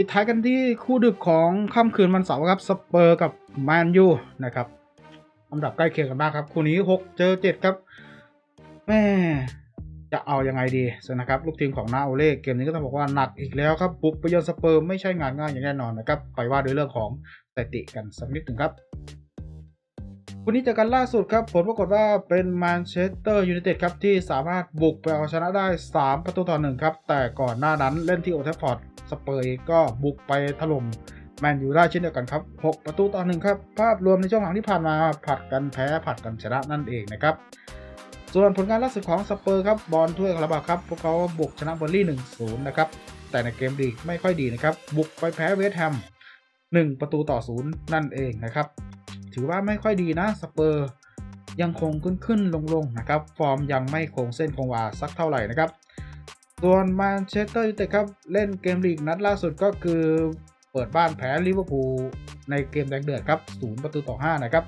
ปิดท้ายกันที่คู่ดึกของค่ำคืนวันเสาร์ครับสเปอร์กับแมนยูนะครับอันดับใกล้เคียงกันมากครับ คู่นี้ 6 เจอ 7 ครับแม่จะเอายังไงดีสนะครับลูกทีมของนาโอเล่เกมนี้ก็ต้องบอกว่าหนักอีกแล้วครับบุกไปเยือนสเปอร์ไม่ใช่งานง่ายอย่างแน่นอนนะครับไปว่าด้วยเรื่องของสถิติกันสักนิดหนึ่งครับวันนี้เจอกันล่าสุดครับ ผลปรากฏว่าเป็นแมนเชสเตอร์ยูไนเต็ดครับที่สามารถบุกไปเอาชนะได้ 3 ประตูต่อหนึ่งครับ แต่ก่อนหน้านั้นเล่นที่โอเทฟฟอร์ด สเปอร์ก็บุกไปถล่มแมนยูได้เช่นเดียวกันครับ 6 ประตูต่อหนึ่งครับ ภาพรวมในช่วงหลังที่ผ่านมาผัดกันแพ้ผัดกันชนะนั่นเองนะครับ ส่วนผลงานล่าสุดของสเปอร์ครับบอลถ้วยคาราบาครับ พวกเขาบุกชนะเบอร์ลี่ 1-0 นะครับ แต่ในเกมลีกไม่ค่อยดีนะครับ บุกไปแพ้เวสต์แฮม 1 ประตูต่อ 0 นั่นเองนะครับ ถือว่าไม่ค่อยดีนะสเปอร์ยังคงขึ้นขึ้นลงลงนะครับ ฟอร์มยังไม่คงเส้นคงวาสักเท่าไหร่นะครับ ส่วนแมนเชสเตอร์ยูไนเต็ดครับ เล่นเกมลีกนัดล่าสุดก็คือเปิดบ้านแพ้ลิเวอร์พูลในเกมแดงเดือดครับ0ประตูต่อ 5 นะครับ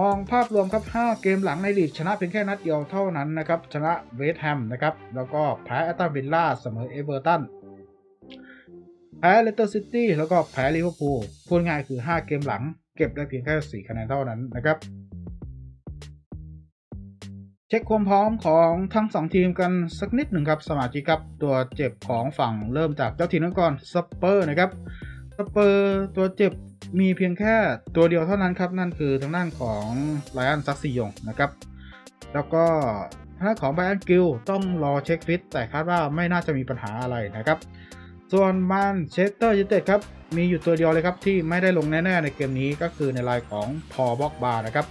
มองภาพรวมครับ 5 เกมหลังในลีกชนะเพียงแค่นัดเดียวเท่านั้นนะครับ ชนะเวสต์แฮมนะครับ แล้วก็แพ้แอตตันวิลล่าเสมอเอเวอร์ตันแพ้เลสเตอร์ซิตี้แล้วก็แพ้ลิเวอร์พูลพูดง่ายคือ 5 เกมหลัง เก็บได้เพียงแค่ 4 คะแนนเท่านั้นนะครับ เช็คความพร้อมของทั้ง 2 ทีมกันสักนิดหนึ่งครับ สมาชิกครับ ตัวเจ็บของฝั่งเริ่มจากเจ้าถิ่นกันก่อนสเปอร์นะครับสเปอร์ตัวเจ็บมีเพียงแค่ตัวเดียวเท่านั้นครับ นั่นคือทางด้านของไลออนซักซิยงนะครับ แล้วก็ทางด้านของไบรอันกิลต้องรอเช็คฟิตแต่คาดว่าไม่น่าจะมีปัญหาอะไรนะครับ ส่วนแมนเชสเตอร์ยูไนเต็ดครับมีอยู่ตัวเดียวเลยครับที่ไม่ได้ลงแน่ๆในเกมนี้ก็คือในรายของพอบ็อกบานะครับ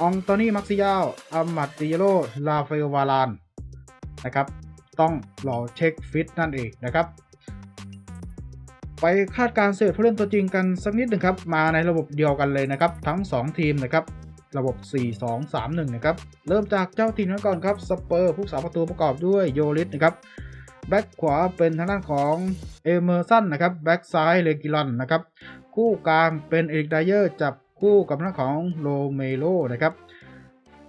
อองโตนี่มักซิยาลอามัดดิเยโรลาเฟลวาลานนะครับ ต้องรอเช็คฟิตนั่นเองนะครับ ไปคาดการณ์เศษผู้เล่นตัวจริงกันสักนิดหนึ่งครับ มาในระบบเดียวกันเลยนะครับ ทั้ง 2 ทีมนะครับ ระบบ 4-2-3-1 นะครับ เริ่มจากเจ้าทีมนั้นก่อนครับ สเปอร์ผู้สาประตูประกอบด้วยโยลิสนะครับ แบ็กขวาเป็นทางด้านของเอเมอร์สันนะครับ แบ็กซ้ายเลกิลอนนะครับ คู่กลางเป็นเอริกไดเยอร์จับ คู่กับทางของโรเมโลนะครับ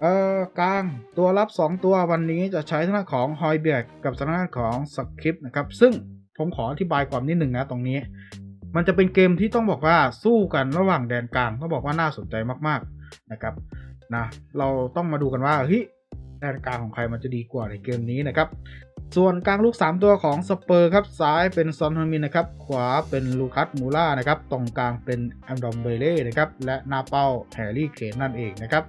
เอ่อกลางตัวรับ 2 ตัววันนี้จะใช้ทางด้าของฮอยเบียกกับทางด้านของสคริปนะครับ ซึ่งผมขออธิบายความนิดหนึ่งนะตรงนี้ มันจะเป็นเกมที่ต้องบอกว่าสู้กันระหว่างแดนกลางต้องบอกว่าน่าสนใจมากๆนะครับนะเราต้องมาดูกันว่าเฮ้ยแดนกลางของใครมันจะดีกว่าในเกมนี้นะครับ ส่วนกลางลูก 3 ตัวของสเปอร์ครับซ้ายเป็นซอนฮมินนะครับ ขวาเป็นลูคัสมูล่านะครับ ตรงกลางเป็นแอมดอมเบเล่นะครับและหน้าเป้าแฮร์รี่เคนนั่นเองนะครับ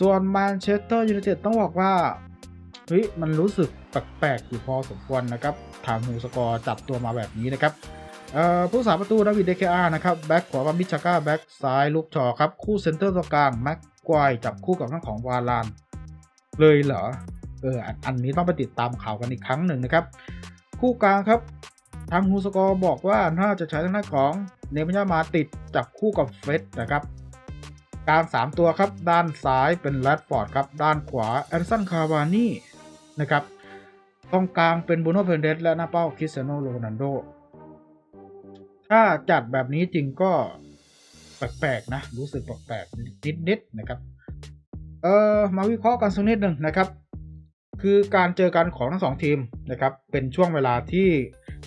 ส่วนแมนเชสเตอร์ยูไนเต็ดต้องบอกว่าเฮ้ยมันรู้สึกแปลกๆอยู่พอสมควรนะครับถามหูสกอร์จับตัวมาแบบนี้นะครับผู้สาประตูดาวิดเดเคอาร์นะครับแบ็กขวาบัมบิชาก้าแบ็กซ้ายลูกชอครับคู่เซนเตอร์ตัวกลางแม็กควายจับคู่กับทางของวาลานเลยเหรอ เอออันนี้ต้องไปติดตามข่าวกันอีกครั้งหนึ่งนะครับ คู่กลางครับทางฮูสกอร์บอกว่าน่าจะใช้ทางด้านของเนมิยามาติดจับคู่กับเฟสนะครับกลาง3ตัวครับ ด้านซ้ายเป็นแรดฟอร์ดครับ ด้านขวาแอนสันคาวานี่นะครับตรงกลางเป็นบูโนเฟนเดสและหน้าเป้าคริสเตียโนโรนัลโด ถ้าจัดแบบนี้จริงก็แปลกๆนะ รู้สึกแปลกๆนิดๆนะครับ เออมาวิเคราะห์กันสักนิดหนึ่งนะครับ คือการเจอกันของทั้งสองทีมนะครับเป็นช่วงเวลาที่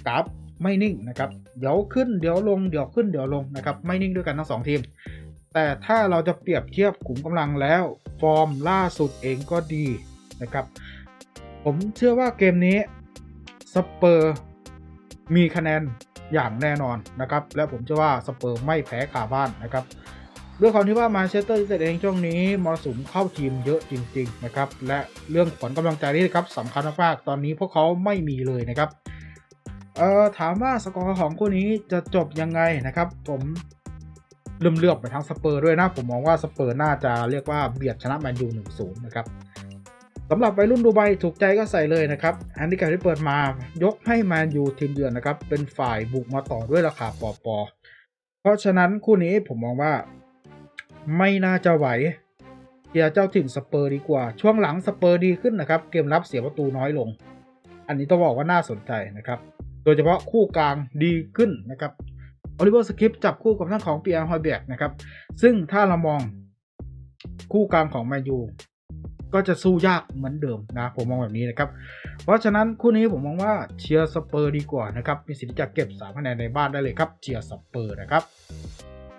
กราฟไม่นิ่งนะครับเดี๋ยวขึ้นเดี๋ยวลงเดี๋ยวขึ้นเดี๋ยวลงนะครับไม่นิ่งด้วยกันทั้งสองทีม แต่ถ้าเราจะเปรียบเทียบขุมกำลังแล้ว ฟอร์มล่าสุดเองก็ดีนะครับผมเชื่อว่าเกมนี้สเปอร์มีคะแนนอย่างแน่นอนนะครับและผมเชื่อว่าสเปอร์ไม่แพ้ขาบ้านนะครับ ด้วยความที่ว่ามาเชสเตอร์ยูไนเต็ดเองช่วงนี้มรสุมเข้าทีมเยอะจริง ๆ นะครับ และเรื่องขวัญกำลังใจนี่ครับสำคัญมากๆตอนนี้พวกเขาไม่มีเลยนะครับเอ่อถามว่าสกอร์ของคู่นี้จะจบยังไงนะครับ ผมเริ่มเลือกไปทางสเปอร์ด้วยนะ ผมมองว่าสเปอร์น่าจะเรียกว่าเบียดชนะแมนยู1-0 นะครับสำหรับวัยรุ่นดูไบถูกใจก็ใส่เลยนะครับแอนดี้การที่เปิดมายกให้แมนยูทีมเยือนนะครับ เป็นฝ่ายบุกมาต่อด้วยราคาปอปอเพราะฉะนั้นคู่นี้ผมมองว่า ไม่น่าจะไหวเกียร์เจ้าถิ่นสเปอร์ดีกว่า ช่วงหลังสเปอร์ดีขึ้นนะครับ เกมรับเสียประตูน้อยลง อันนี้ต้องบอกว่าน่าสนใจนะครับ โดยเฉพาะคู่กลางดีขึ้นนะครับโอลิเวอร์สคริปจับคู่กับทางของปีอาร์ฮอยเบียกนะครับ ซึ่งถ้าเรามองคู่กลางของแมนยูก็จะสู้ยากเหมือนเดิมนะ ผมมองแบบนี้นะครับ เพราะฉะนั้นคู่นี้ผมมองว่าเชียร์สเปอร์ดีกว่านะครับ มีสิทธิ์จะเก็บ3คะแนนในบ้านได้เลยครับเชียร์สเปอร์นะครับ